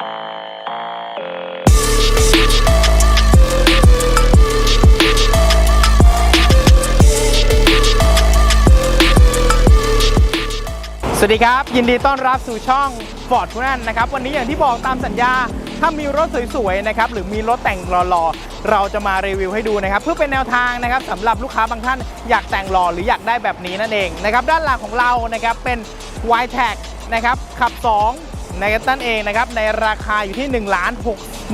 สวัสดีครับ ยินดีต้อนรับสู่ช่อง Ford ทุนันนะครับ วันนี้อย่างที่บอกตามสัญญา ถ้ามีรถสวยๆนะครับหรือมีรถแต่งหล่อๆ เราจะมารีวิวให้ดูนะครับ เพื่อเป็นแนวทางนะครับสำหรับลูกค้าบางท่านอยากแต่งหล่อหรืออยากได้แบบนี้นั่นเองนะครับ ด้านหลังของเรานะครับเป็น y t a g นะครับขับ 2 นะครันั่นเองนะครับในราคาอยู่ที่1 6 4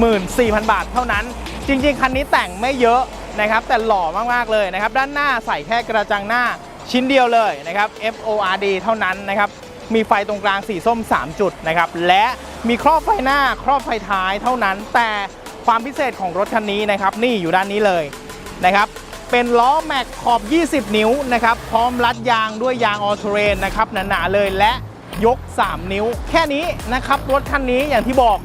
0 0 0บาทเท่านั้น จริง ๆ คันนี้แต่งไม่เยอะนะครับแต่หล่อมากๆเลยนะครับด้านหน้าใส่แค่กระจังหน้าชิ้นเดียวเลยนะครับ FORD เท่านั้นนะครับมีไฟตรงกลางสีส้ม 3 จุดนะครับและมีครอบไฟหน้าครอบไฟท้ายเท่านั้น แต่ความพิเศษของรถคันนี้นะครับนี่อยู่ด้านนี้เลยนะครับเป็นล้อแม็กขอบ 20 นิ้วนะครับพร้อมรัดยางด้วยยางออเทเรนนะครับหนาๆเลยและ ยก 3 นิ้ว แค่นี้นะครับรถคันนี้อย่างที่บอก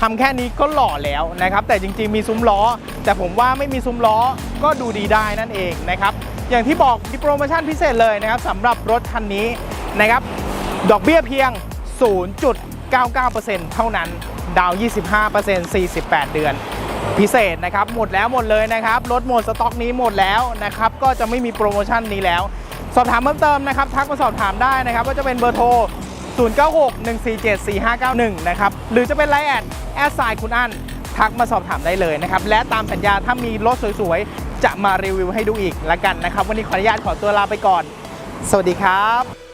ทำแค่นี้ก็หล่อแล้วนะครับ แต่จริงๆมีซุ้มล้อ แต่ผมว่าไม่มีซุ้มล้อก็ดูดีได้นั่นเองนะครับ อย่างที่บอกมีโปรโมชั่นพิเศษเลยนะครับสำหรับรถคันนี้นะครับ ดอกเบี้ยเพียง 0.99%เท่านั้น ดาวน์25% 48 เดือน พิเศษนะครับ หมดแล้วหมดเลยนะครับ รถหมดสต็อกนี้หมดแล้วนะครับ ก็จะไม่มีโปรโมชั่นนี้แล้ว สอบถามเพิ่มเติมนะครับ ทักมาสอบถามได้นะครับว่าจะเป็นเบอร์โทร 0961474591 นะครับ หรือจะเป็นไลน์แอดแอดไซน์คุณอันทักมาสอบถามได้เลยนะครับ และตามสัญญาถ้ามีรถสวยๆ จะมารีวิวให้ดูอีกละกันนะครับ วันนี้ขออนุญาตขอตัวลาไปก่อน สวัสดีครับ